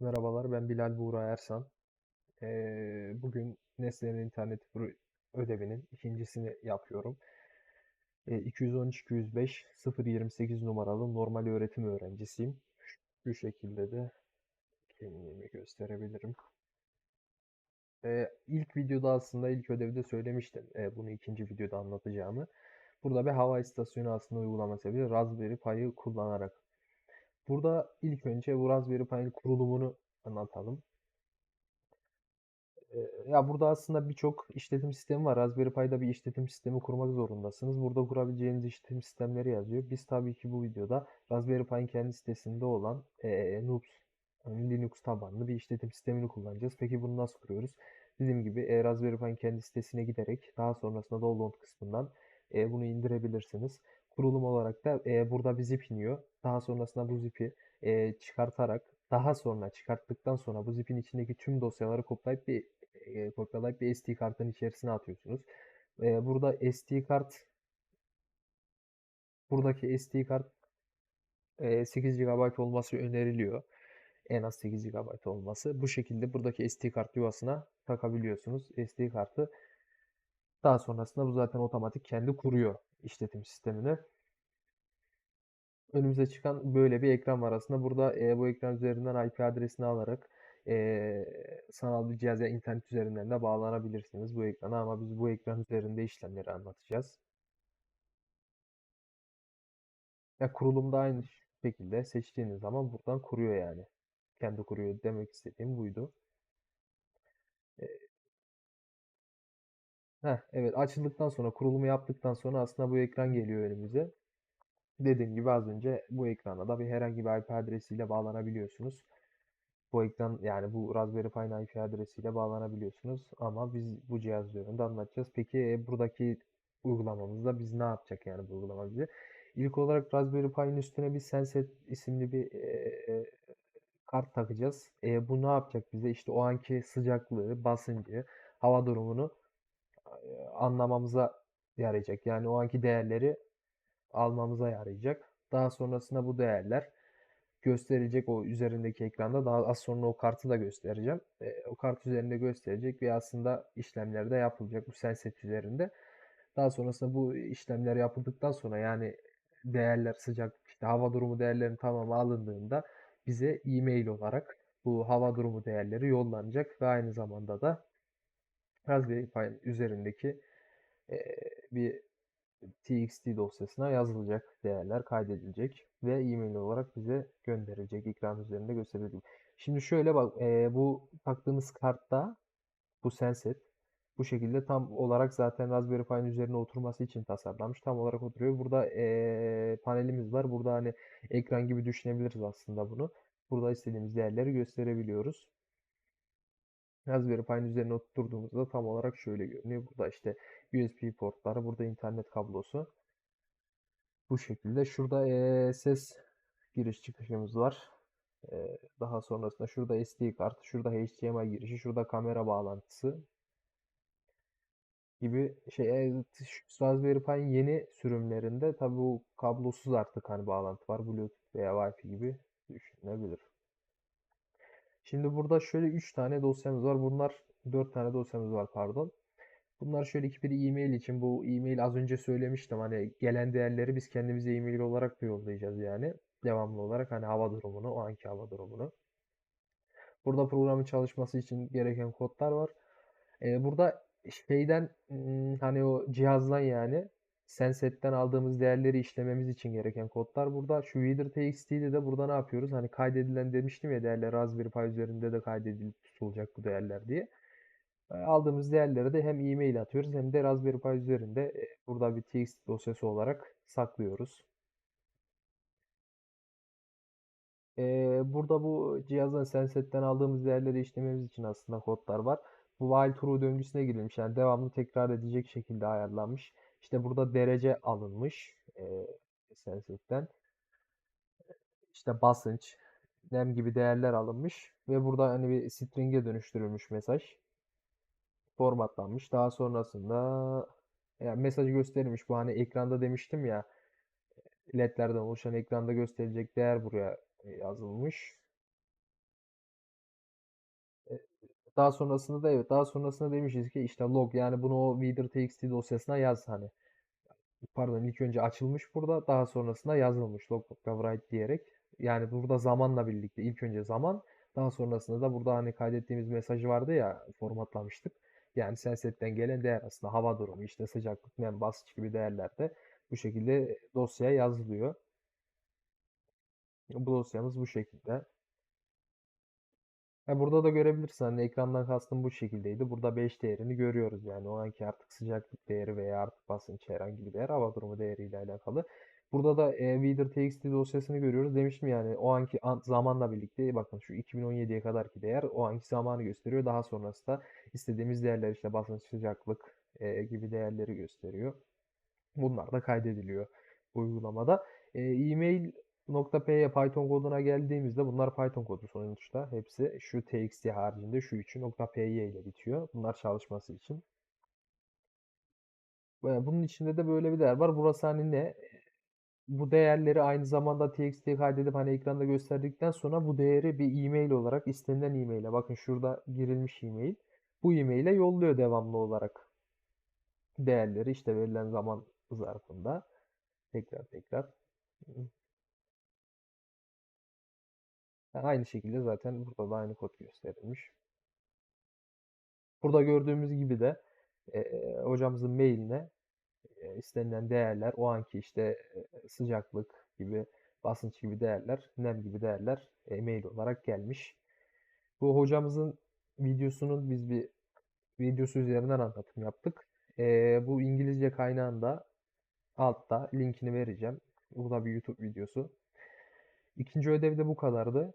Merhabalar, ben Bilal Buğra Ersan. Ee, bugün Nesne'nin internet ödevinin ikincisini yapıyorum. Ee, 213-205 028 numaralı normal öğretim öğrencisiyim. Şu şekilde de kendimi gösterebilirim. Ee, ilk videoda aslında ilk ödevde söylemiştim e, bunu ikinci videoda anlatacağımı. Burada bir hava istasyonu aslında uygulaması yapıyor. Raspberry Pi'yi kullanarak. Burada ilk önce bu Raspberry Pi'nin kurulumunu anlatalım. Ee, Ya burada aslında birçok işletim sistemi var. Raspberry Pi'da bir işletim sistemi kurmak zorundasınız. Burada kurabileceğiniz işletim sistemleri yazıyor. Biz tabii ki bu videoda Raspberry Pi'nin kendi sitesinde olan e, Nux, yani Linux tabanlı bir işletim sistemini kullanacağız. Peki bunu nasıl kuruyoruz? Dediğim gibi e, Raspberry Pi'nin kendi sitesine giderek daha sonrasında download kısmından e, bunu indirebilirsiniz. Kurulum olarak da e, burada bir zip iniyor. Daha sonrasında bu zipi e, çıkartarak daha sonra çıkarttıktan sonra bu zipin içindeki tüm dosyaları kopyalayıp bir e, kopyalayıp bir SD kartın içerisine atıyorsunuz. E, burada SD kart buradaki SD kart e, 8 GB olması öneriliyor. En az 8 GB olması. Bu şekilde buradaki SD kart yuvasına takabiliyorsunuz SD kartı. Daha sonrasında bu zaten otomatik kendi kuruyor işletim sistemini. Önümüze çıkan böyle bir ekran var aslında. Burada e, bu ekran üzerinden IP adresini alarak e, sanal bir cihaza internet üzerinden de bağlanabilirsiniz bu ekrana ama biz bu ekran üzerinde işlemleri anlatacağız. Ya kurulumda aynı şekilde seçtiğiniz zaman buradan kuruyor yani. Kendi kuruyor demek istediğim buydu. Heh, evet açıldıktan sonra kurulumu yaptıktan sonra aslında bu ekran geliyor önümüze. Dediğim gibi az önce bu ekrana da bir herhangi bir IP adresiyle bağlanabiliyorsunuz. Bu ekran yani bu Raspberry Pi'nin IP adresiyle bağlanabiliyorsunuz ama biz bu cihaz üzerinde anlatacağız. Peki e, buradaki uygulamamızda biz ne yapacak yani bu uygulama bize? İlk olarak Raspberry Pi'nin üstüne bir Senset isimli bir e, kart takacağız. E, bu ne yapacak bize? İşte o anki sıcaklığı, basıncı, hava durumunu e, anlamamıza yarayacak. Yani o anki değerleri almamıza yarayacak. Daha sonrasında bu değerler gösterecek o üzerindeki ekranda. Daha az sonra o kartı da göstereceğim. E, o kart üzerinde gösterecek ve aslında işlemler de yapılacak bu senset üzerinde. Daha sonrasında bu işlemler yapıldıktan sonra yani değerler sıcak işte hava durumu değerlerinin tamamı alındığında bize e-mail olarak bu hava durumu değerleri yollanacak ve aynı zamanda da Raspberry Pi üzerindeki e, bir txt dosyasına yazılacak değerler kaydedilecek ve e-mail olarak bize gönderilecek ekran üzerinde gösterilecek. Şimdi şöyle bak e, bu taktığımız kartta bu senset bu şekilde tam olarak zaten Raspberry Pi'nin üzerine oturması için tasarlanmış. Tam olarak oturuyor. Burada e, panelimiz var. Burada hani ekran gibi düşünebiliriz aslında bunu. Burada istediğimiz değerleri gösterebiliyoruz. Raspberry Pi'nin üzerine oturduğumuzda tam olarak şöyle görünüyor. Burada işte USB portları, burada internet kablosu. Bu şekilde. Şurada e, ses giriş çıkışımız var. E, daha sonrasında şurada SD kart, şurada HDMI girişi, şurada kamera bağlantısı gibi şey Raspberry Pi'nin yeni sürümlerinde tabi bu kablosuz artık hani bağlantı var. Bluetooth veya Wi-Fi gibi düşünülebilir. Şimdi burada şöyle 3 tane dosyamız var. Bunlar 4 tane dosyamız var pardon. Bunlar şöyle ki bir e-mail için bu e-mail az önce söylemiştim hani gelen değerleri biz kendimize e-mail olarak da yollayacağız yani devamlı olarak hani hava durumunu o anki hava durumunu. Burada programın çalışması için gereken kodlar var. Ee, burada şeyden hani o cihazdan yani Senset'ten aldığımız değerleri işlememiz için gereken kodlar burada. Şu reader.txt'de de burada ne yapıyoruz? Hani kaydedilen demiştim ya değerler Raspberry Pi üzerinde de kaydedilip tutulacak bu değerler diye. Aldığımız değerleri de hem e-mail atıyoruz hem de Raspberry Pi üzerinde burada bir txt dosyası olarak saklıyoruz. Burada bu cihazdan Senset'ten aldığımız değerleri işlememiz için aslında kodlar var. Bu while true döngüsüne girilmiş. Yani devamlı tekrar edecek şekilde ayarlanmış. İşte burada derece alınmış e, Senset'ten. İşte basınç, nem gibi değerler alınmış ve burada hani bir string'e dönüştürülmüş mesaj formatlanmış. Daha sonrasında yani mesajı gösterilmiş. Bu hani ekranda demiştim ya ledlerden oluşan ekranda gösterilecek değer buraya yazılmış. Daha sonrasında da evet daha sonrasında demişiz ki işte log yani bunu o reader.txt dosyasına yaz hani. Pardon ilk önce açılmış burada daha sonrasında yazılmış log.write diyerek. Yani burada zamanla birlikte ilk önce zaman daha sonrasında da burada hani kaydettiğimiz mesajı vardı ya formatlamıştık. Yani sensetten gelen değer aslında hava durumu işte sıcaklık, nem, basınç gibi değerler de bu şekilde dosyaya yazılıyor. Bu dosyamız bu şekilde. Ha, burada da görebilirsin hani ekrandan kastım bu şekildeydi. Burada 5 değerini görüyoruz yani o anki artık sıcaklık değeri veya artık basınç herhangi bir değer hava durumu değeriyle alakalı. Burada da e, reader.txt dosyasını görüyoruz. Demiştim yani o anki an, zamanla birlikte bakın şu 2017'ye kadarki değer o anki zamanı gösteriyor. Daha sonrasında istediğimiz değerler işte basınç, sıcaklık e, gibi değerleri gösteriyor. Bunlar da kaydediliyor bu uygulamada. E, e-mail .p'ye Python koduna geldiğimizde bunlar Python kodu sonuçta. Hepsi şu txt haricinde şu üçü .py ile bitiyor. Bunlar çalışması için. Bunun içinde de böyle bir değer var. Burası hani ne? Bu değerleri aynı zamanda txt'ye kaydedip hani ekranda gösterdikten sonra bu değeri bir e-mail olarak istenilen e-mail'e bakın şurada girilmiş e-mail. Bu e-mail'e yolluyor devamlı olarak değerleri işte verilen zaman zarfında. Tekrar tekrar. Aynı şekilde zaten burada da aynı kod gösterilmiş. Burada gördüğümüz gibi de e, hocamızın mailine e, istenilen değerler o anki işte e, sıcaklık gibi basınç gibi değerler, nem gibi değerler e, mail olarak gelmiş. Bu hocamızın videosunun biz bir videosu üzerinden anlatım yaptık. E, bu İngilizce kaynağında altta linkini vereceğim. Bu da bir YouTube videosu. İkinci ödev de bu kadardı.